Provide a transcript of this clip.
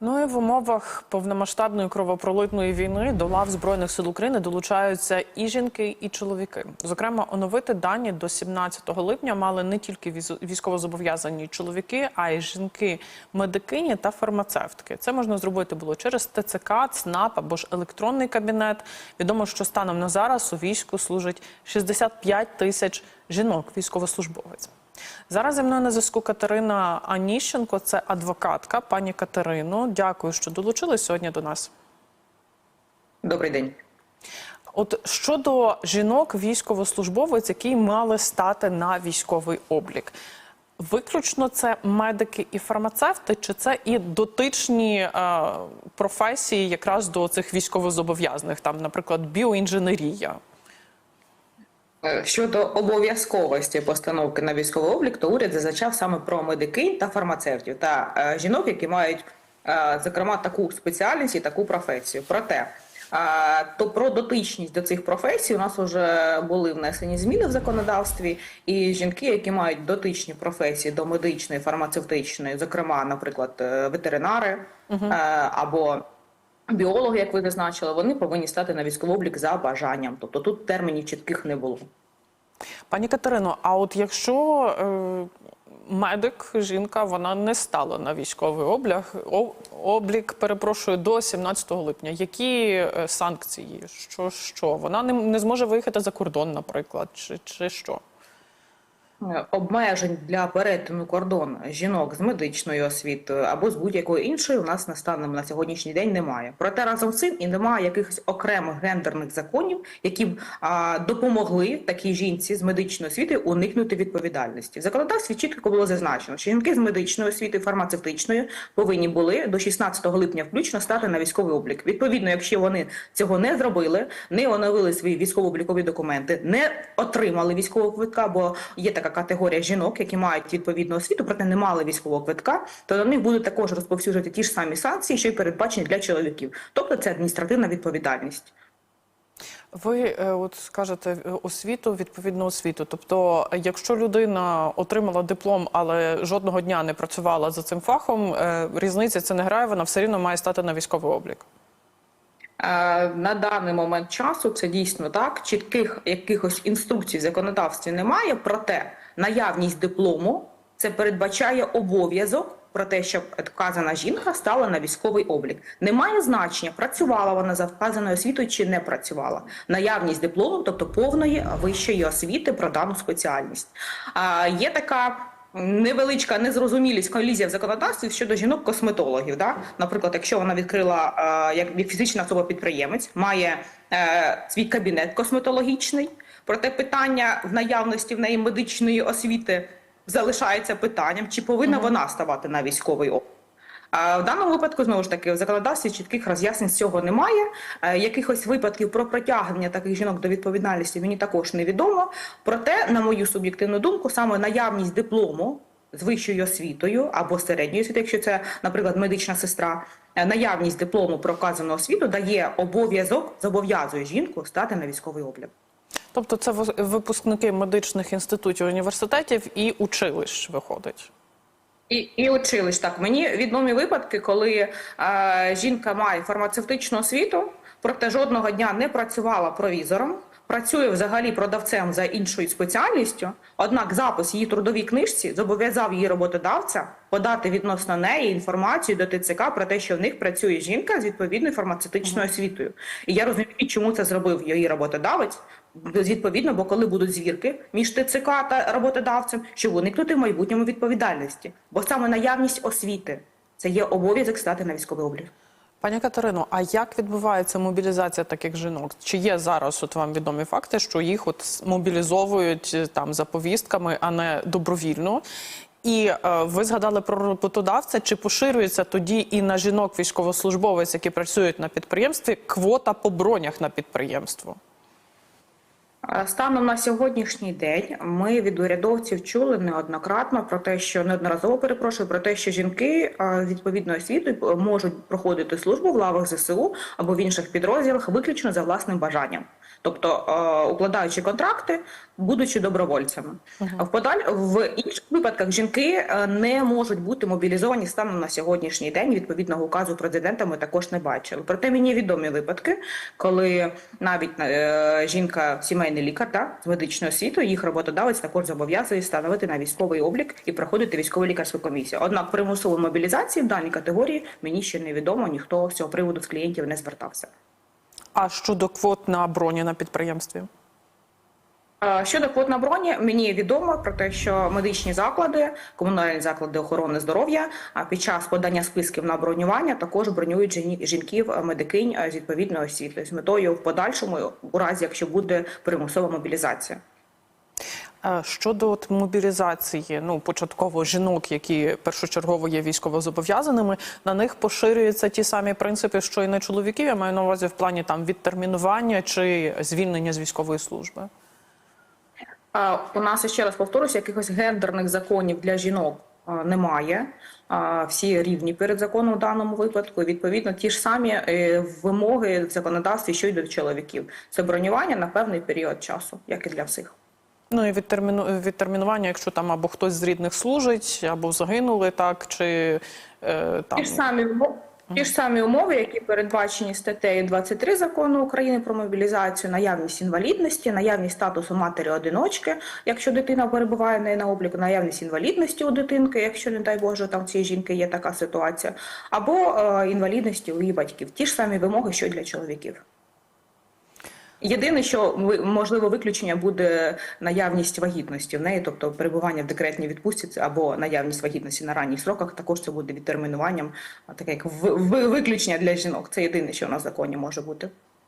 Ну і в умовах повномасштабної кровопролитної війни до лав збройних сил України долучаються і жінки, і чоловіки. Зокрема, оновити дані до 17 липня мали не тільки військовозобов'язані чоловіки, а й жінки, медикині та фармацевтки. Це можна зробити було через ТЦК, ЦНАП або ж електронний кабінет. Відомо, що станом на зараз у війську служить 65 тисяч жінок військовослужбовець. Зараз зі мною на зв'язку Катерина Аніщенко, це адвокатка. Пані Катерино, дякую, що долучились сьогодні до нас. Добрий день. От щодо жінок, військовослужбовець, які мали стати на військовий облік. Виключно це медики і фармацевти, чи це і дотичні е, професії якраз до цих військовозобов'язаних, там, наприклад, біоінженерія? Щодо обов'язковості постановки на військовий облік, то уряд зазначав саме про медикинь та фармацевтів та е, жінок, які мають е, зокрема таку спеціальність і таку професію. Проте е, то про дотичність до цих професій у нас вже були внесені зміни в законодавстві, і жінки, які мають дотичні професії до медичної, фармацевтичної, зокрема, наприклад, ветеринари е, або Біологи, як ви зазначили, вони повинні стати на військовий облік за бажанням. Тобто тут термінів чітких не було. Пані Катерино, а от якщо е, медик, жінка, вона не стала на військовий облік, облік, перепрошую, до 17 липня, які е, санкції? Що, що? Вона не, не зможе виїхати за кордон, наприклад, чи, чи що? Обмежень для перетину кордону жінок з медичною освітою або з будь-якою іншою у нас на на сьогоднішній день немає. Проте разом з цим і немає якихось окремих гендерних законів, які б а, допомогли такій жінці з медичною освітою уникнути відповідальності. В законодавстві чітко було зазначено, що жінки з медичною освітою, фармацевтичною повинні були до 16 липня включно стати на військовий облік. Відповідно, якщо вони цього не зробили, не оновили свої військово-облікові документи, не отримали військового квитка, бо є така категорія жінок, які мають відповідну освіту, проте не мали військового квитка, то на них будуть також розповсюджувати ті ж самі санкції, що й передбачені для чоловіків. Тобто це адміністративна відповідальність. Ви е, от скажете е, освіту, відповідну освіту. Тобто, якщо людина отримала диплом, але жодного дня не працювала за цим фахом, е, різниця це не грає, вона все рівно має стати на військовий облік. Е, На даний момент часу це дійсно так. Чітких якихось інструкцій в законодавстві немає. Проте наявність диплому це передбачає обов'язок про те, щоб вказана жінка стала на військовий облік. Немає значення, працювала вона за вказаною освітою чи не працювала. Наявність диплому, тобто повної вищої освіти про дану спеціальність. А є така невеличка незрозумілість колізія в законодавстві щодо жінок-косметологів. Да? Наприклад, якщо вона відкрила е, як фізична особа-підприємець, має е, свій кабінет косметологічний, проте питання в наявності в неї медичної освіти залишається питанням, чи повинна вона ставати на військовий облік. В даному випадку знову ж таки в законодавстві чітких роз'яснень цього немає. Е, Якихось випадків про притягнення таких жінок до відповідальності мені також невідомо. Проте, на мою суб'єктивну думку, саме наявність диплому з вищою освітою або середньою освітою, якщо це, наприклад, медична сестра, е, наявність диплому про вказану освіту дає обов'язок, зобов'язує жінку стати на військовий облік. Тобто, це ви- випускники медичних інститутів, університетів і училищ виходить. І, і училищ так. Мені відомі випадки, коли е, жінка має фармацевтичну освіту, проте жодного дня не працювала провізором, працює взагалі продавцем за іншою спеціальністю. Однак запис її трудовій книжці зобов'язав її роботодавця подати відносно неї інформацію до ТЦК про те, що в них працює жінка з відповідною фармацевтичною освітою. І я розумію, чому це зробив її роботодавець. Відповідно, бо коли будуть звірки між ТЦК та роботодавцем, щоб уникнути в майбутньому відповідальності. Бо саме наявність освіти це є обов'язок стати на військовий облік. Пані Катерино, а як відбувається мобілізація таких жінок? Чи є зараз от вам відомі факти, що їх от мобілізовують е, там за повістками, а не добровільно? І е, ви згадали про роботодавця. Чи поширюється тоді і на жінок військовослужбовець, які працюють на підприємстві, квота по бронях на підприємство? Е, Станом на сьогоднішній день ми від урядовців чули неоднократно про те, що неодноразово перепрошую про те, що жінки е, з відповідною освітою можуть проходити службу в лавах ЗСУ або в інших підрозділах виключно за власним бажанням, тобто е, укладаючи контракти, будучи добровольцями. А В подаль в інших випадках жінки е, не можуть бути мобілізовані станом на сьогоднішній день. Відповідного указу президента ми також не бачили. Проте мені відомі випадки, коли навіть е, жінка сімейний лікар да, з медичною освітою, їх роботодавець також зобов'язує становити на військовий облік і проходити військово лікарську комісію. Однак примусової мобілізації в даній категорії мені ще не відомо, ніхто з цього приводу з клієнтів не звертався. А щодо квот на броні на підприємстві? Е, Щодо квот на броні, мені відомо про те, що медичні заклади, комунальні заклади охорони здоров'я під час подання списків на бронювання також бронюють жінків е, медикинь е, з відповідною освітою з метою в подальшому, у разі якщо буде примусова мобілізація. Е, Щодо от мобілізації, ну початково жінок, які першочергово є військовозобов'язаними, на них поширюються ті самі принципи, що і на чоловіків. Я маю на увазі в плані там відтермінування чи звільнення з військової служби. У нас ще раз повторюся, якихось гендерних законів для жінок немає. Всі рівні перед законом в даному випадку. Відповідно, ті ж самі е, вимоги в законодавстві, що й до чоловіків. Це бронювання на певний період часу, як і для всіх. Ну і відтерміну... відтермінування, якщо там або хтось з рідних служить, або загинули, так чи е, там Ті ж самі. Ті ж самі умови, які передбачені статтею 23 закону України про мобілізацію, наявність інвалідності, наявність статусу матері-одиночки, якщо дитина перебуває не на обліку, наявність інвалідності у дитинки, якщо не дай Боже, там цій жінки є така ситуація, або е, інвалідності у її батьків. Ті ж самі вимоги, що й для чоловіків. Єдине, що можливо виключення буде наявність вагітності в неї, тобто перебування в декретній відпустці або наявність вагітності на ранніх сроках, також це буде відтермінуванням, таке як ви- ви- виключення для жінок. Це єдине, що в нас в законі може бути.